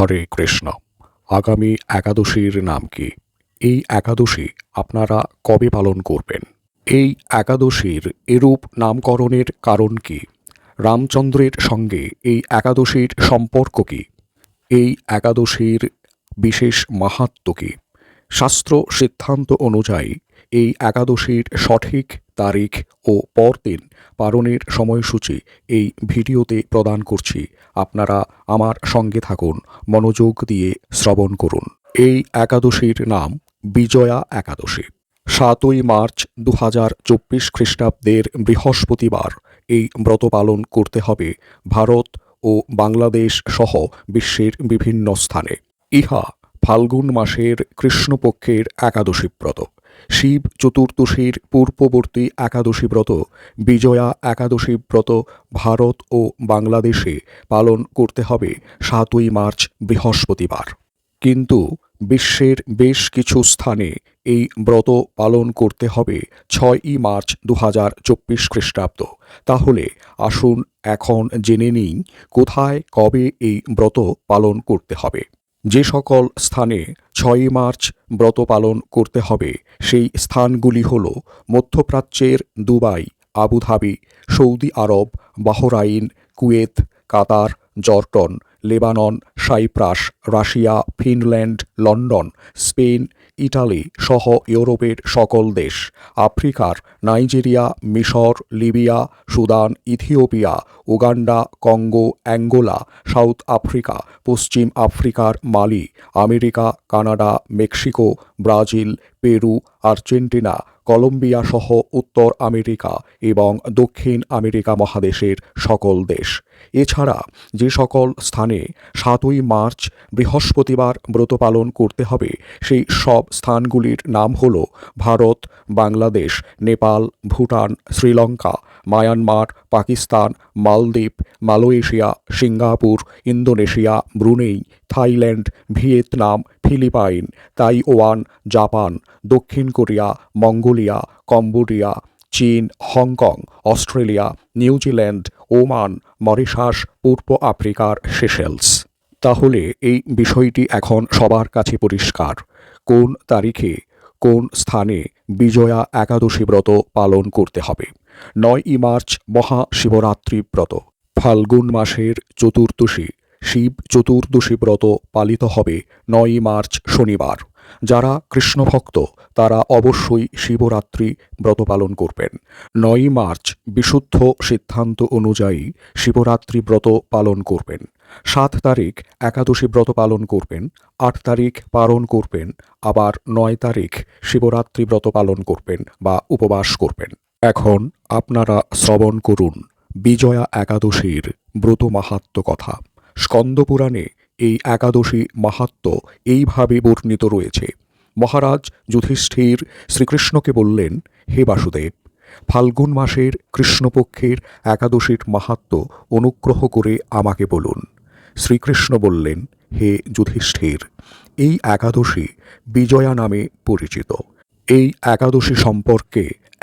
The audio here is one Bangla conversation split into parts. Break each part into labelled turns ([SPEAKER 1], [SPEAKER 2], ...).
[SPEAKER 1] হরে কৃষ্ণ। আগামী একাদশীর নাম কি? এই একাদশী আপনারা কবে পালন করবেন? এই একাদশীর এরূপ নামকরণের কারণ কি? রামচন্দ্রের সঙ্গে এই একাদশীর সম্পর্ক কি? এই একাদশীর বিশেষ মাহাত্ম্য কি? শাস্ত্র সিদ্ধান্ত অনুযায়ী এই একাদশীর সঠিক তারিখ ও পরদিন পালনের সময়সূচি এই ভিডিওতে প্রদান করছি। আপনারা আমার সঙ্গে থাকুন, মনোযোগ দিয়ে শ্রবণ করুন। এই একাদশীর নাম বিজয়া একাদশী। সাতই মার্চ দু হাজার চব্বিশ খ্রিস্টাব্দের বৃহস্পতিবার এই ব্রত পালন করতে হবে ভারত ও বাংলাদেশ সহ বিশ্বের বিভিন্ন স্থানে। ইহা ফাল্গুন মাসের কৃষ্ণপক্ষের একাদশী ব্রত। শিব চতুর্দশীর পূর্ববর্তী একাদশী ব্রত, বিজয়া একাদশী ব্রত ভারত ও বাংলাদেশে পালন করতে হবে সাতই মার্চ, বৃহস্পতিবার। কিন্তু বিশ্বের বেশ কিছু স্থানে এই ব্রত পালন করতে হবে ছয়ই মার্চ দু হাজার চব্বিশ খ্রিস্টাব্দ। তাহলে আসুন এখন জেনে নিই কোথায়, কবে এই ব্রত পালন করতে হবে। যে সকল স্থানে ছয়ই মার্চ ব্রত পালন করতে হবে, সেই স্থানগুলি হল মধ্যপ্রাচ্যের Dubai, Abu Dhabi, Saudi Arabia, Bahrain, Kuwait, Qatar Jordan Lebanon, Cyprus, Russia, Finland, London, Spain Italy সহ ইউরোপের সকল দেশ, আফ্রিকার নাইজেরিয়া, মিশর, Libya, Sudan, Ethiopia, Uganda, Congo, Angola, South Africa, পশ্চিম আফ্রিকার Mali, America, Canada, Mexico, Brazil Peru, Argentina, Colombia সহ উত্তর আমেরিকা এবং দক্ষিণ আমেরিকা মহাদেশের সকল দেশ। এছাড়া যে সকল স্থানে সাতই মার্চ বৃহস্পতিবার ব্রত পালন করতে হবে, সেই সব স্থানগুলির নাম হল ভারত, বাংলাদেশ, নেপাল, ভুটান, শ্রীলঙ্কা, মায়ানমার, পাকিস্তান, মালদ্বীপ, Malaysia, Singapore, Indonesia, Brunei, Thailand, Vietnam Philippines, Taiwan, Japan, দক্ষিণ কোরিয়া, মঙ্গোলিয়া, কম্বোডিয়া, চীন, Hong Kong, Australia, New Zealand, Oman, Mauritius, পূর্ব আফ্রিকার সেশেলস। তাহলে এই বিষয়টি এখন সবার কাছে পরিষ্কার। কোন তারিখে, কোন স্থানে বিজয়া একাদশী ব্রত পালন করতে হবে? নয়ই মার্চ মহাশিবরাত্রি ব্রত। ফাল্গুন মাসের চতুর্দশী শিব চতুর্দশী ব্রত পালিত হবে নয়ই মার্চ শনিবার। যারা কৃষ্ণভক্ত, তারা অবশ্যই শিবরাত্রি ব্রত পালন করবেন। নয়ই মার্চ বিশুদ্ধ সিদ্ধান্ত অনুযায়ী শিবরাত্রি ব্রত পালন করবেন। সাত তারিখ একাদশী ব্রত পালন করবেন। আট তারিখ পালন করবেন। আবার নয় তারিখ শিবরাত্রি ব্রত পালন করবেন বা উপবাস করবেন। এখন আপনারা শ্রবণ করুন বিজয়া একাদশীর ব্রত মাহাত্ম কথা। স্কন্দপুরাণে এই একাদশী মাহাত্ম এইভাবে বর্ণিত রয়েছে। মহারাজ যুধিষ্ঠির শ্রীকৃষ্ণকে বললেন, হে বাসুদেব, ফাল্গুন মাসের কৃষ্ণপক্ষের একাদশীর মাহাত্ম অনুগ্রহ করে আমাকে বলুন। শ্রীকৃষ্ণ বললেন, হে যুধিষ্ঠির, এই একাদশী বিজয়া নামে পরিচিত। এই একাদশী সম্পর্কে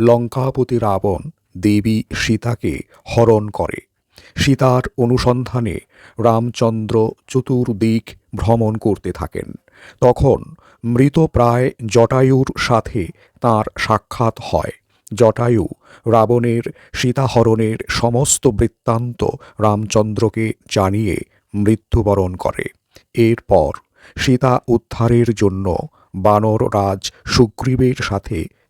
[SPEAKER 1] লঙ্কাপতি রাবণ দেবী সীতাকে হরণ করে। সীতার অনুসন্ধানে রামচন্দ্র চতুর্দিক ভ্রমণ করতে থাকেন। তখন মৃতপ্রায় জটায়ুর সাথে তার সাক্ষাৎ হয়। জটায়ু রাবণের সীতাহরণের সমস্ত বৃত্তান্ত রামচন্দ্রকে জানিয়ে মৃত্যুবরণ করে। এরপর সীতা উদ্ধারের জন্য বানর রাজ সুগ্রীবের সাথে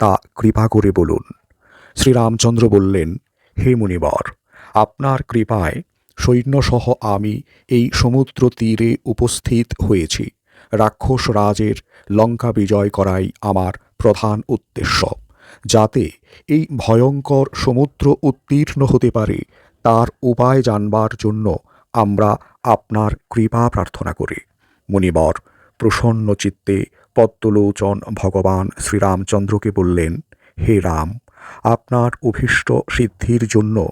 [SPEAKER 1] তা কৃপা করে বলুন। শ্রীরামচন্দ্র বললেন, হে মুনিবর, আপনার কৃপায় সৈন্যসহ আমি এই সমুদ্র তীরে উপস্থিত হয়েছি। রাক্ষস রাজের লঙ্কা বিজয় করাই আমার প্রধান উদ্দেশ্য। যাতে এই ভয়ঙ্কর সমুদ্র উত্তীর্ণ হতে পারে, তার উপায় জানবার জন্য আমরা আপনার কৃপা প্রার্থনা করি। মুনিবর প্রসন্ন চিত্তে পদ্মলোচন ভগবান শ্রীরামচন্দ্রকে বললেন, হে রাম, আপনার অভীষ্ট সিদ্ধির জন্য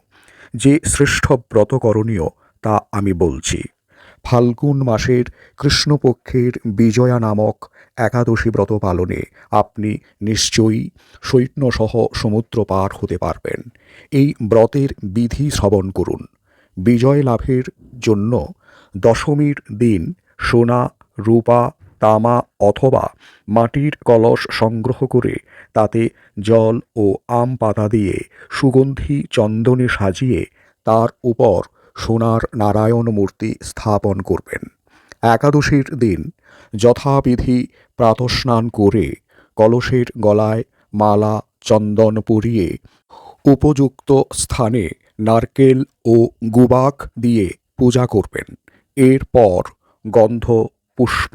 [SPEAKER 1] যে শ্রেষ্ঠ ব্রত করণীয় তা আমি বলছি। ফাল্গুন মাসের কৃষ্ণপক্ষের বিজয়া নামক একাদশী ব্রত পালনে আপনি নিশ্চয়ই সৈন্যসহ সমুদ্র পার হতে পারবেন। এই ব্রতের বিধি শ্রবণ করুন। বিজয় লাভের জন্য দশমীর দিন সোনা, রূপা তামা অথবা মাটির কলস সংগ্রহ করে তাতে জল ও আম পাতা দিয়ে সুগন্ধি চন্দনে সাজিয়ে তার উপর সোনার নারায়ণ মূর্তি স্থাপন করবেন। একাদশীর দিন যথাবিধি প্রাতস্নান করে কলসের গলায় মালা, চন্দন পরিয়ে উপযুক্ত স্থানে নারকেল ও গুবাক দিয়ে পূজা করবেন। এরপর গন্ধ, পুষ্প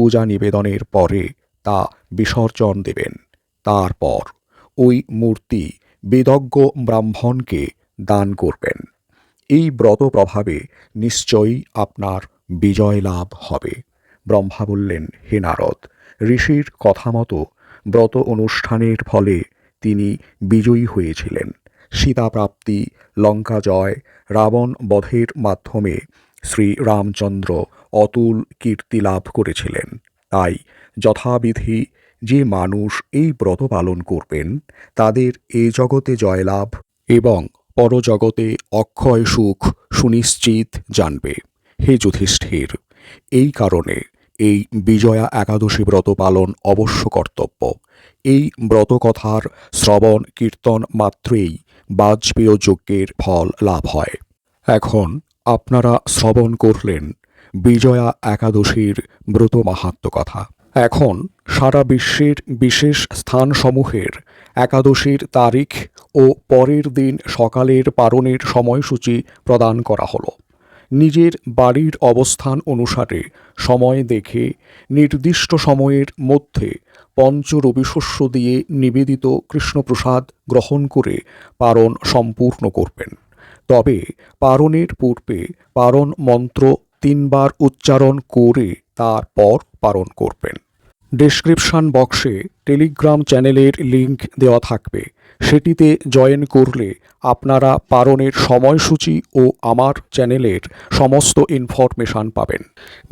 [SPEAKER 1] পূজা নিবেদনের পরে তা বিসর্জন দেবেন। তারপর ওই মূর্তি বেদজ্ঞ ব্রাহ্মণকে দান করবেন। এই ব্রত প্রভাবে নিশ্চয়ই আপনার বিজয় লাভ হবে। ব্রহ্মা বললেন, হে নারদ, ঋষির কথা মতো ব্রত অনুষ্ঠানের ফলে তিনি বিজয়ী হয়েছিলেন। সীতাপ্রাপ্তি, লঙ্কা জয়, রাবণ বধের মাধ্যমে শ্রী রামচন্দ্র অতুল কীর্তি লাভ করেছিলেন। তাই যথাবিধি যে মানুষ এই ব্রত পালন করবেন, তাদের এ জগতে জয়লাভ এবং পরজগতে অক্ষয় সুখ সুনিশ্চিত জানবে। হে যুধিষ্ঠির, এই কারণে এই বিজয়া একাদশী ব্রত পালন অবশ্য কর্তব্য। এই ব্রতকথার শ্রবণ কীর্তন মাত্রেই বাজপেয় যজ্ঞের ফল লাভ হয়। এখন আপনারা শ্রবণ করলেন বিজয়া একাদশীর ব্রত মাহাত্ম কথা। এখন সারা বিশ্বের বিশেষ স্থানসমূহের একাদশীর তারিখ ও পরের দিন সকালের পারণের সময়সূচি প্রদান করা হলো। নিজের বাড়ির অবস্থান অনুসারে সময় দেখে নির্দিষ্ট সময়ের মধ্যে পঞ্চ রবিশস্য দিয়ে নিবেদিত কৃষ্ণপ্রসাদ গ্রহণ করে পারণ সম্পূর্ণ করবেন। তবে পারণের পূর্বে পারণ মন্ত্র তিনবার উচ্চারণ করে তারপর পারণ করবেন। ডেসক্রিপশন বক্সে টেলিগ্রাম চ্যানেলের লিংক দেওয়া থাকবে। সেটিতে জয়েন করলে আপনারা পারণের সময়সূচি ও আমার চ্যানেলের সমস্ত ইনফরমেশান পাবেন।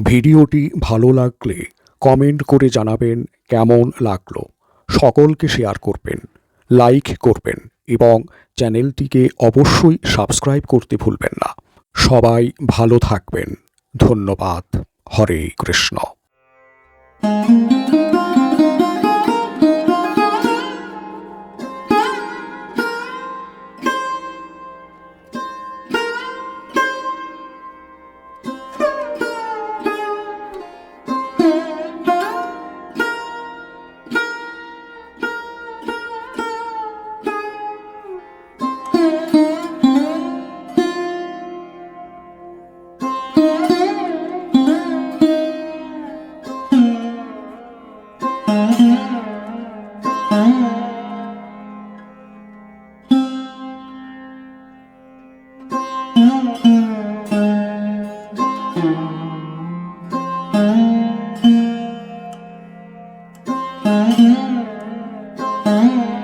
[SPEAKER 1] ভিডিওটি ভালো লাগলে কমেন্ট করে জানাবেন কেমন লাগল। সকলকে শেয়ার করবেন, লাইক করবেন এবং চ্যানেলটিকে অবশ্যই সাবস্ক্রাইব করতে ভুলবেন না। সবাই ভালো থাকবেন। ধন্যবাদ। হরে কৃষ্ণ।
[SPEAKER 2] Mm-hmm.